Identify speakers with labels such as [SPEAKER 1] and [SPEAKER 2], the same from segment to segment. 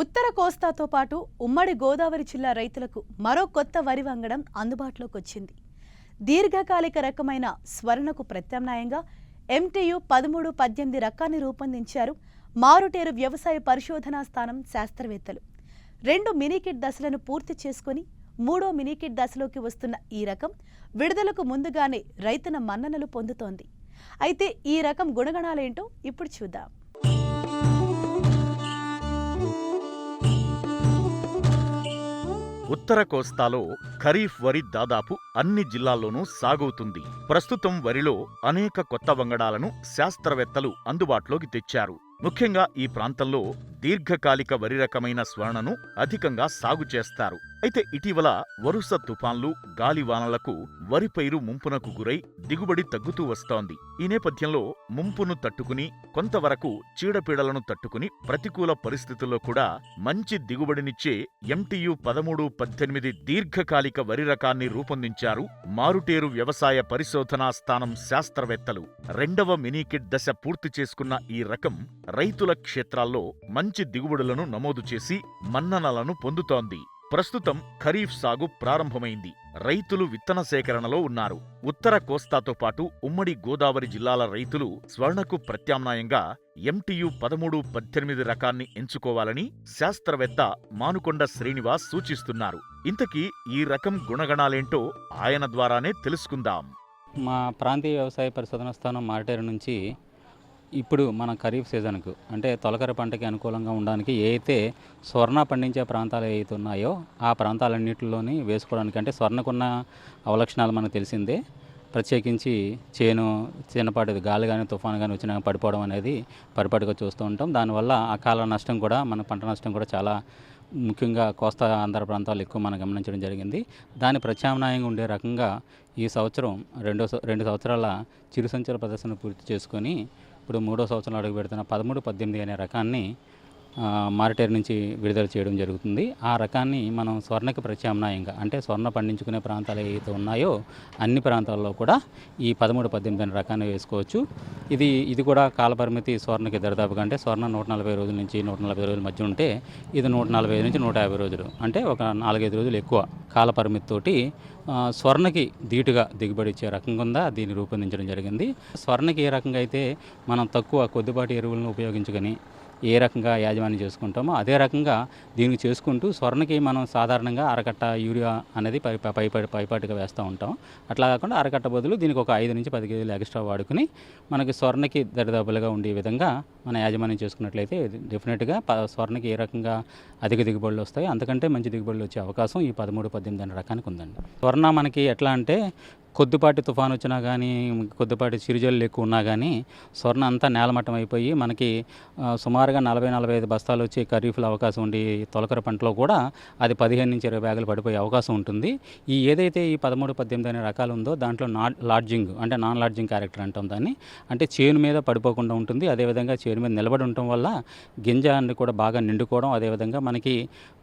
[SPEAKER 1] ఉత్తర కోస్తాతో పాటు ఉమ్మడి గోదావరి జిల్లా రైతులకు మరో కొత్త వరి వంగడం అందుబాటులోకి వచ్చింది దీర్ఘకాలిక రకమైన స్వర్ణకు ప్రత్యామ్నాయంగా ఎంటీయు పదమూడు పద్దెనిమిది రకాన్ని రూపొందించారు మారుటేరు వ్యవసాయ పరిశోధనా స్థానం శాస్త్రవేత్తలు. రెండు మినీకిట్ దశలను పూర్తి చేసుకొని మూడో మినీకిట్ దశలోకి వస్తున్న ఈ రకం విడుదలకు ముందుగానే రైతుల మన్ననలు పొందుతోంది. అయితే ఈ రకం గుణగణాలేంటో ఇప్పుడు చూద్దాం.
[SPEAKER 2] ఉత్తర కోస్తాలో ఖరీఫ్ వరి దాదాపు అన్ని జిల్లాల్లోనూ సాగవుతుంది. ప్రస్తుతం వరిలో అనేక కొత్త వంగడాలను శాస్త్రవేత్తలు అందుబాటులోకి తెచ్చారు. ముఖ్యంగా ఈ ప్రాంతంలో దీర్ఘకాలిక వరి రకమైన స్వర్ణను అధికంగా సాగు చేస్తారు. అయితే ఇటీవల వరుస తుఫాన్లు గాలివానలకు వరి పైరు ముంపునకు గురై దిగుబడి తగ్గుతూ వస్తోంది. ఈ నేపథ్యంలో ముంపును తట్టుకుని కొంతవరకు చీడపీడలను తట్టుకుని ప్రతికూల పరిస్థితుల్లో కూడా మంచి దిగుబడినిచ్చే ఎంటీయు పదమూడు పద్దెనిమిది దీర్ఘకాలిక వరి రకాన్ని రూపొందించారు మారుటేరు వ్యవసాయ పరిశోధనా స్థానం శాస్త్రవేత్తలు. రెండవ మినీకిట్ దశ పూర్తి చేసుకున్న ఈ రకం రైతుల క్షేత్రాల్లో మంచి దిగుబడులను నమోదు చేసి మన్ననలను పొందుతోంది. ప్రస్తుతం ఖరీఫ్ సాగు ప్రారంభమైంది. రైతులు విత్తన సేకరణలో ఉన్నారు. ఉత్తర కోస్తాతో పాటు ఉమ్మడి గోదావరి జిల్లాల రైతులు స్వర్ణకు ప్రత్యామ్నాయంగా ఎంటీయు పదమూడు పద్దెనిమిది రకాన్ని ఎంచుకోవాలని శాస్త్రవేత్త మానుకొండ శ్రీనివాస్ సూచిస్తున్నారు. ఇంతకీ ఈ రకం గుణగణాలేంటో ఆయన ద్వారానే తెలుసుకుందాం.
[SPEAKER 3] మా ప్రాంతీయ వ్యవసాయ పరిశోధన స్థానం మారిటేరు నుంచి ఇప్పుడు మన ఖరీఫ్ సీజన్కు అంటే తొలకరి పంటకి అనుకూలంగా ఉండడానికి ఏదైతే స్వర్ణ పండించే ప్రాంతాలు ఏవైతే ఉన్నాయో ఆ ప్రాంతాలన్నింటిలోని వేసుకోవడానికి అంటే స్వర్ణకున్న అవలక్షణాలు మనకు తెలిసిందే. ప్రత్యేకించి చేను చిన్నపాటి గాలి కానీ తుఫాను కానీ వచ్చినా పడిపోవడం అనేది పరిపాటిగా చూస్తూ ఉంటాం. దానివల్ల అకాల నష్టం కూడా మన పంట నష్టం కూడా చాలా ముఖ్యంగా కోస్తా ఆంధ్ర ప్రాంతాలు ఎక్కువ మనం గమనించడం జరిగింది. దాని ప్రత్యామ్నాయంగా ఉండే రకంగా ఈ సంవత్సరం రెండో రెండు సంవత్సరాల చిరు సంచల ప్రదర్శన పూర్తి చేసుకొని ఇప్పుడు మూడో సంవత్సరంలో అడుగు పెడుతున్న పదమూడు పద్దెనిమిది అనే రకాన్ని మారిటేర్ మారిటేరు నుంచి విడుదల చేయడం జరుగుతుంది. ఆ రకాన్ని మనం స్వర్ణకి ప్రత్యామ్నాయంగా అంటే స్వర్ణ పండించుకునే ప్రాంతాలు ఏవైతే ఉన్నాయో అన్ని ప్రాంతాల్లో కూడా ఈ పదమూడు పద్దెనిమిది అనే రకాన్ని వేసుకోవచ్చు. ఇది ఇది కూడా కాలపరిమితి స్వర్ణకి దరిదాపుగా అంటే స్వర్ణ నూట నలభై రోజుల నుంచి నూట నలభై రోజుల మధ్య ఉంటే ఇది నూట నలభై ఐదు నుంచి నూట యాభై రోజులు. అంటే ఒక నాలుగైదు రోజులు ఎక్కువ కాలపరిమితితోటి స్వర్ణకి ధీటుగా దిగుబడి ఇచ్చే రకంగా ఉందా? దీన్ని రూపొందించడం జరిగింది. స్వర్ణకి ఏ రకంగా అయితే మనం తక్కువ కొద్దిపాటి ఎరువులను ఉపయోగించుకొని ఏ రకంగా యాజమాన్యం చేసుకుంటామో అదే రకంగా దీనికి చేసుకుంటూ స్వర్ణకి మనం సాధారణంగా అరకట్ట యూరియా అనేది పై పై- పైపాటిగా వేస్తూ ఉంటాం. అట్లా కాకుండా అరకట్ట బదులు దీనికి ఒక ఐదు నుంచి పది కేజీలు ఎక్స్ట్రా వాడుకుని మనకి స్వర్ణకి దరిదాపులుగా ఉండే విధంగా మన యాజమాన్యం చేసుకున్నట్లయితే డెఫినెట్గా స్వర్ణకి ఏ రకంగా అధిక దిగుబడులు వస్తాయి అంతకంటే మంచి దిగుబడులు వచ్చే అవకాశం ఈ పదమూడు పద్దెనిమిది అనే రకానికి ఉందండి. స్వర్ణ మనకి ఎట్లా అంటే కొద్దిపాటి తుఫాను వచ్చినా కానీ కొద్దిపాటి చిరుజల్లు ఎక్కువ ఉన్నా కానీ స్వర్ణ అంతా నేలమట్టం అయిపోయి మనకి సుమారుగా నలభై నలభై ఐదు బస్తాలు వచ్చి ఖరీఫ్లో అవకాశం ఉండి తొలకర పంటలో కూడా అది పదిహేను నుంచి ఇరవై బ్యాగులు పడిపోయే అవకాశం ఉంటుంది. ఈ ఏదైతే ఈ పదమూడు పద్దెనిమిది అనే రకాలు ఉందో దాంట్లో నా లాడ్జింగ్ అంటే నాన్ లాడ్జింగ్ క్యారెక్టర్ అంటాం దాన్ని. అంటే చేను మీద పడిపోకుండా ఉంటుంది. అదేవిధంగా చేను మీద నిలబడి ఉండటం వల్ల గింజ అన్ని కూడా బాగా నిండుకోవడం అదేవిధంగా మనకి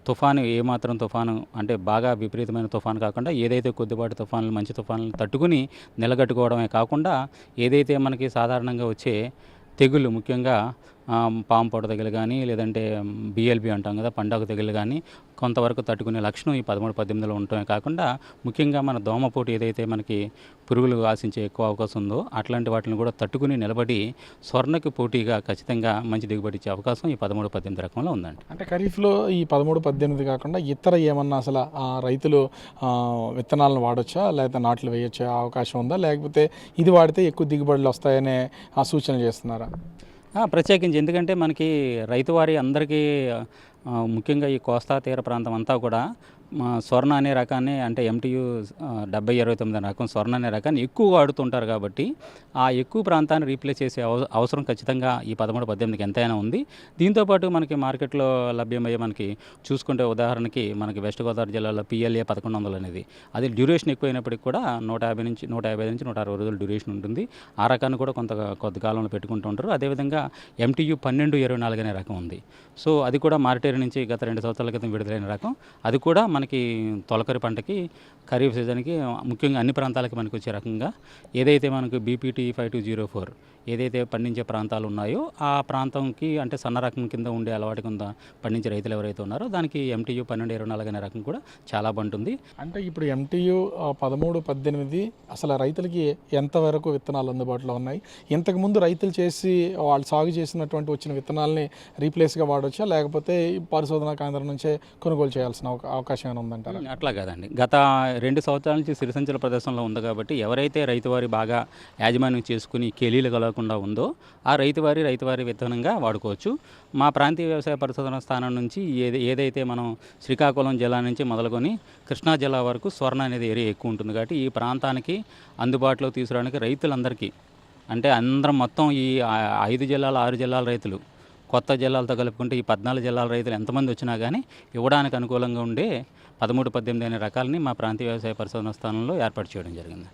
[SPEAKER 3] తుఫాను ఏమాత్రం తుఫాను అంటే బాగా విపరీతమైన తుఫాను కాకుండా ఏదైతే కొద్దిపాటి తుఫాన్లు మంచి తుఫాన్లు తట్టుకుని నిలగట్టుకోవడమే కాకుండా ఏదైతే మనకి సాధారణంగా వచ్చే తెగులు ముఖ్యంగా పాము పొడ తెగులు కానీ లేదంటే బిఎల్బి అంటాం కదా పండాకు తెగులు కానీ కొంతవరకు తట్టుకునే లక్షణం ఈ పదమూడు పద్దెనిమిదిలో ఉండటమే కాకుండా ముఖ్యంగా మన దోమపోటు ఏదైతే మనకి పురుగులు ఆశించే ఎక్కువ అవకాశం ఉందో అట్లాంటి వాటిని కూడా తట్టుకుని నిలబడి స్వర్ణకి పోటీగా ఖచ్చితంగా మంచి దిగుబడి ఇచ్చే అవకాశం ఈ పదమూడు పద్దెనిమిది రకంలో ఉందండి.
[SPEAKER 4] అంటే ఖరీఫ్లో ఈ పదమూడు పద్దెనిమిది కాకుండా ఇతర ఏమన్నా అసలు రైతులు విత్తనాలను వాడొచ్చా? లేకపోతే నాట్లు వేయొచ్చా? అవకాశం ఉందా? లేకపోతే ఇది వాడితే ఎక్కువ దిగుబడులు వస్తాయనే ఆ సూచన చేస్తున్నారా?
[SPEAKER 3] ప్రత్యేకించి. ఎందుకంటే మనకి రైతు వారి అందరికీ ముఖ్యంగా ఈ కోస్తా తీర ప్రాంతం అంతా కూడా మా స్వర్ణ అనే రకాన్ని అంటే ఎంటీయూ డెబ్బై ఇరవై తొమ్మిది అనే రకం స్వర్ణ అనే రకాన్ని ఎక్కువ వాడుతుంటారు కాబట్టి ఆ ఎక్కువ ప్రాంతాన్ని రీప్లేస్ చేసే అవసరం ఖచ్చితంగా ఈ పదమూడు పద్దెనిమిదికి ఎంతైనా ఉంది. దీంతోపాటు మనకి మార్కెట్లో లభ్యమయ్యే మనకి చూసుకుంటే ఉదాహరణకి మనకి వెస్ట్ గోదావరి జిల్లాలో పిఎల్ఏ పదకొండు వందలు అనేది. అది డ్యూరేషన్ ఎక్కువైనప్పటికీ కూడా నూట యాభై నుంచి నూట యాభై నుంచి నూట అరవై రోజులు డ్యూరేషన్ ఉంటుంది. ఆ రకాన్ని కూడా కొంత కొద్ది కాలంలో పెట్టుకుంటూ ఉంటారు. అదేవిధంగా ఎంటీయూ పన్నెండు ఇరవై నాలుగు అనే రకం ఉంది. సో అది కూడా మార్టేరు నుంచి గత రెండు సంవత్సరాల క్రితం విడుదలైన రకం. అది కూడా మనకి తొలకరి పంటకి ఖరీఫ్ సీజన్కి ముఖ్యంగా అన్ని ప్రాంతాలకి మనకు వచ్చే రకంగా ఏదైతే మనకు BPT five two zero four ఏదైతే పండించే ప్రాంతాలు ఉన్నాయో ఆ ప్రాంతంకి అంటే సన్న రకం కింద ఉండే అలవాటు కింద పండించే రైతులు ఎవరైతే ఉన్నారో దానికి ఎంటీయూ పన్నెండు ఇరవై నాలుగు అనే రకం కూడా చాలా బాగుంటుంది.
[SPEAKER 4] అంటే ఇప్పుడు ఎంటీయూ పదమూడు పద్దెనిమిది అసలు రైతులకి ఎంతవరకు విత్తనాలు అందుబాటులో ఉన్నాయి? ఇంతకుముందు రైతులు చేసి వాళ్ళు సాగు చేసినటువంటి వచ్చిన విత్తనాలని రీప్లేస్గా వాడొచ్చా? లేకపోతే పరిశోధనా కేంద్రం నుంచే కొనుగోలు చేయాల్సిన అవకాశం ఏమైనా ఉందంటారా?
[SPEAKER 3] అట్లా కాదండి. గత రెండు సంవత్సరాల నుంచి సిరిసంచల ప్రదేశంలో ఉంది కాబట్టి ఎవరైతే రైతువారి బాగా యాజమాన్యం చేసుకుని కెలీలు కలగకుండా ఉందో ఆ రైతువారి రైతువారి విత్తనంగా వాడుకోవచ్చు. మా ప్రాంతీయ వ్యవసాయ పరిశోధన స్థానం నుంచి ఏది ఏదైతే మనం శ్రీకాకుళం జిల్లా నుంచి మొదలుకొని కృష్ణా జిల్లా వరకు స్వర్ణ అనేది ఏరియా ఎక్కువ ఉంటుంది కాబట్టి ఈ ప్రాంతానికి అందుబాటులో తీసుకురావడానికి రైతులందరికీ అంటే అందరం మొత్తం ఈ ఐదు జిల్లాల ఆరు జిల్లాల రైతులు కొత్త జిల్లాలతో కలుపుకుంటే ఈ పద్నాలుగు జిల్లాల రైతులు ఎంతమంది వచ్చినా కానీ ఇవ్వడానికి అనుకూలంగా ఉండే పదమూడు పద్దెనిమిది అనే రకాలని మా ప్రాంతీయ వ్యవసాయ పరిశోధన స్థానంలో ఏర్పాటు చేయడం జరిగింది.